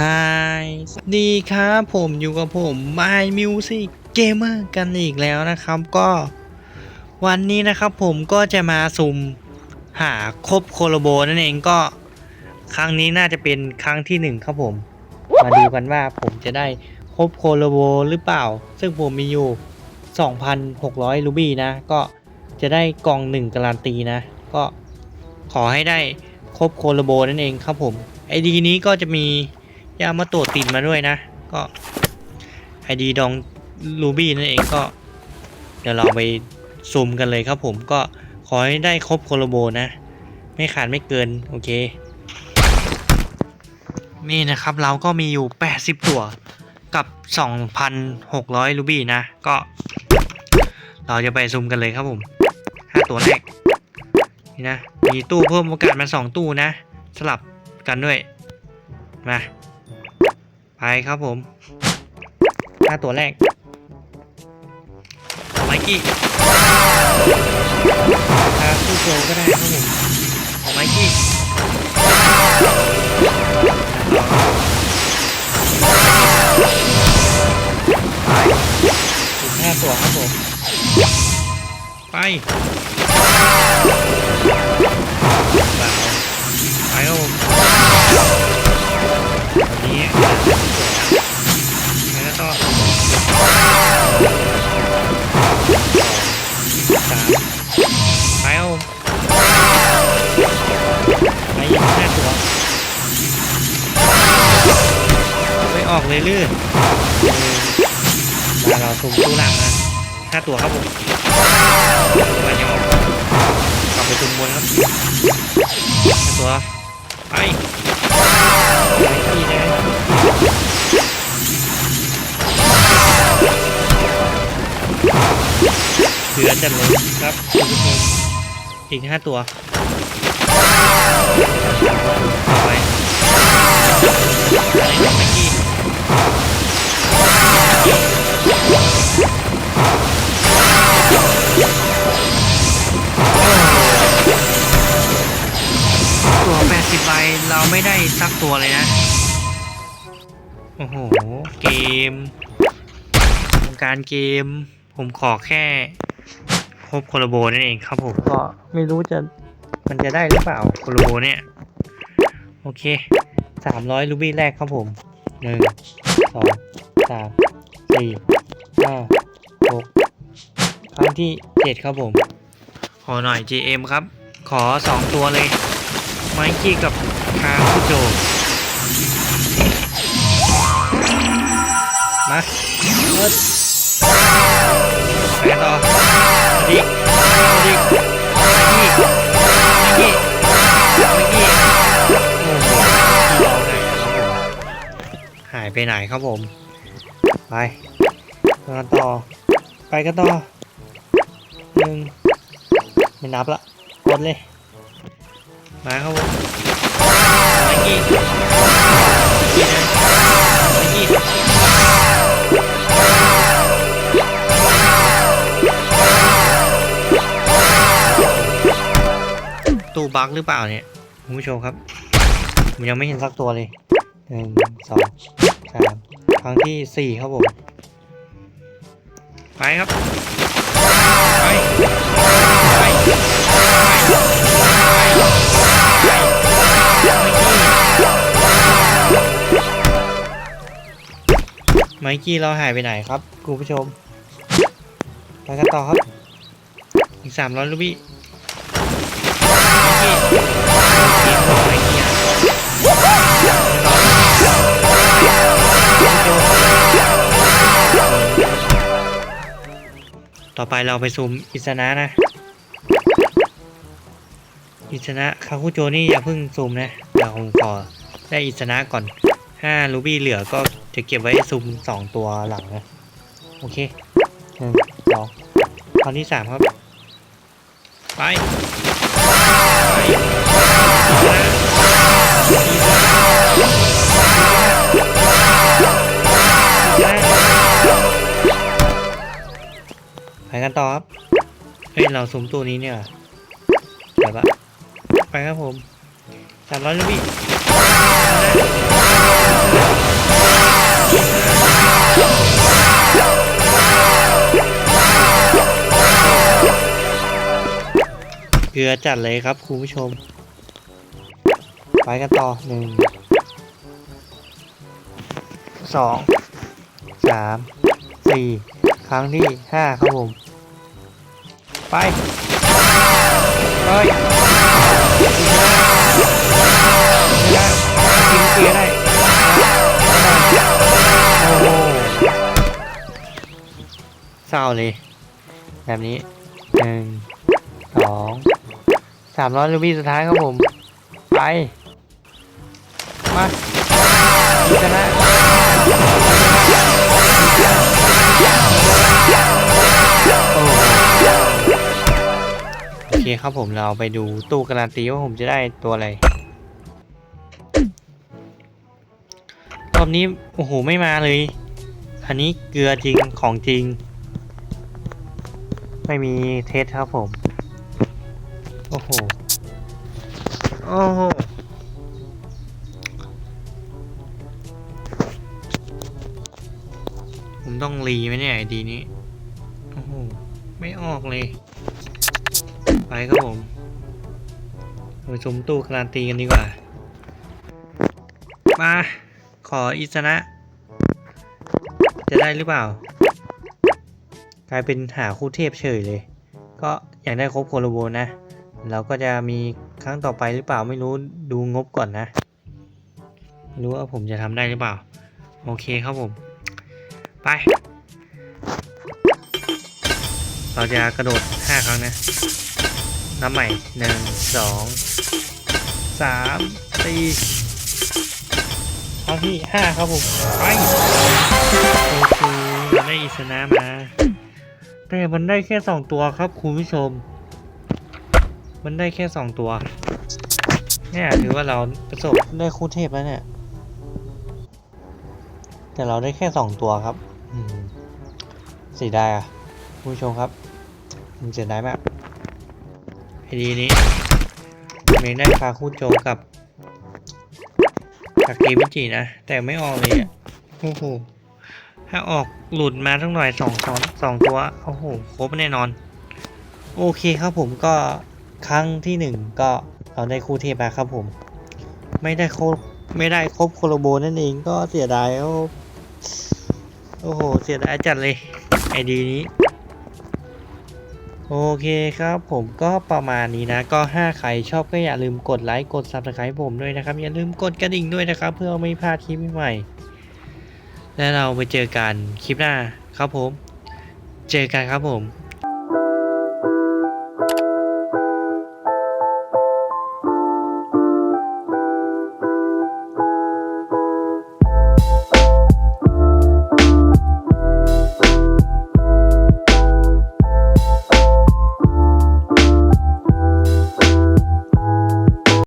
ฮายสวัสดีครับผมอยู่กับผม My Music Gamer กันอีกแล้วนะครับก็ วันนี้นะครับผมก็จะมาสุ่มหาครบโคโลโบนั่นเองก็ ครั้งนี้น่าจะเป็นครั้งที่หนึ่งครับผม มาดูกันว่าผมจะได้ครบโคโลโบหรือเปล่า ซึ่งผมมีอยู่ 2,600 รูบี้นะ ก็จะได้กล่องหนึ่งการันตีนะ ก็ขอให้ได้ครบโคโลโบนั่นเองครับผมไอดีนี้ก็จะมี ยามาโตะติดมาด้วยนะ ก็ไอดีดองรูบี้นั่นเองก็ เดี๋ยวเราไปซูมกันเลยครับผมก็ขอให้ได้ครบโคโลโบนะ ไม่ขาดไม่เกิน โอเค นี่นะครับเราก็มีอยู่ 80 ตัวกับ 2,600 รูบี้นะ ก็ เราจะไปซูมกันเลยครับผม 5 ตัวแรกนี่นะ มีตู้เพิ่มโอกาสมา 2 ตู้นะ สลับกันด้วย มา ไปครับผม5ตัวแรกไมกี้ถ้าคู่โจก็ได้ครับผมของไมกี้ถึงห้าตัวครับผม ไปเปล่าไปครับผม เลยลื่นเออมาเราสุ่มตู้หลังนะห้าตัวครับผมมายังออกกลับไปสุ่มบนครับห้าตัวไปไปที่นะเหลือจัดเลยครับคุณผู้ชมอีกห้าตัวต่อไป สักตัวเลยนะ โอ้โห เกมวงการเกม ผมขอแค่ครบโคลโบนั่นเองครับผมก็ไม่รู้จะมันจะได้หรือเปล่าโคลโบเนี่ย โอเค300รูบี้แรกครับผมหนึ่งสองสามสี่ห้าหกครั้งที่เจ็ดครับผม ขอหน่อย GM ครับ ขอสองตัวเลย ไมค์กี้กับ คาคุโจมาเปิดไปกันต่อมาดิดิดิดิดิโอ้โหหายไปไหนครับผม ไปกันต่อ ไปกันต่อหนึ่งไม่นับละกดเลย มาครับผม กี้ไมกี้นะไมกี้ตู้บั๊กหรือเปล่าเนี่ยคุณผู้ชมครับผมยังไม่เห็นสักตัวเลยหนึ่งสองสามครั้งที่สี่ครับผม ไปครับ ไป ไป ไมกี้เราหายไปไหนครับคุณผู้ชมไปกันต่อครับ อีกสามร้อยลูกพี่ไมกี้ต่อไปเราไปซูมอิสนะนะ อิสนะคาคุโจนี่อย่าเพิ่งซูมนะเดี๋ยวผมขอได้อิสนะก่อนห้ารูบี้เหลือก็ จะเก็บไว้ซูมสองตัวหลังนะ โอเคหนึ่งสองตอนที่สามครับ ไปไปกันต่อครับ เฮ้ย เราซูมตัวนี้เนี่ยเดี๋ยวปะไปครับผมสามร้อยลูกพี่ ลือจัดเลยครับคุณผู้ชม ไปกันต่อหนึ่งสองสามสี่ครั้งที่ห้าครับผม ไปไปกินเกียได้โอ้โหเศร้าเลย แบบนี้หนึ่งสอง สามร้อยลูบี้สุดท้ายครับผม ไป มาชนะโอเคครับผมเราไปดูตู้การันตีว่าผมจะได้ตัวอะไรรอบนี้ โอ้โห ไม่มาเลย อันนี้เกลือจริงของจริง ไม่มีเทสครับผม โอ้โห โอ้โห ผมต้องรีไหมเนี่ยไอดีนี้ โอ้โห ไม่ออกเลย ไปครับผมไปชมตู้การันตีกันดีกว่า มา ขออิสนะ จะได้หรือเปล่า กลายเป็นหาคู่เทพเฉยเลย ก็อยากได้ครบโคโลโบนะ เราก็จะมีครั้งต่อไปหรือเปล่าไม่รู้ดูงบก่อนนะรู้ว่าผมจะทำได้หรือเปล่า โอเคครับผม ไป เราจะกระโดด 5 ครั้งนะนับใหม่ 1 2 3 4ครั้งที่5ครับผม ไป โอเคเราได้อิสนะมา แต่มันได้แค่2ตัวครับคุณผู้ชม มันได้แค่2ตัว เนี่ยถือว่าเราประสบได้คู่เทพแล้วเนี่ย แต่เราได้แค่2ตัวครับเสียดายอะคุณผู้ชมครับมันเสียดายมากไอดีนี้เมงได้คาคู่โจกับกับเกมิจินะ แต่ไม่ออกเลยอะโอ้โหถ้าออกหลุดมาทั้งหน่อยสองสองสองตัว โอ้โห ครบแน่นอน โอเคครับผมก็ ครั้งที่หนึ่งก็เราได้คู่เทพมาครับผม ไม่ได้ครบไม่ได้ครบโคโลโบนั่นเองก็เสียดายโอ้โห เสียดายจัดเลยไอดีนี้ โอเคครับผมก็ประมาณนี้นะ ก็ถ้าใครชอบก็อย่าลืมกดไลค์กด subscribe ผมด้วยนะครับ อย่าลืมกดกระดิ่งด้วยนะครับ เพื่อไม่พลาดคลิปใหม่ และเราไปเจอกันคลิปหน้าครับผม เจอกันครับผม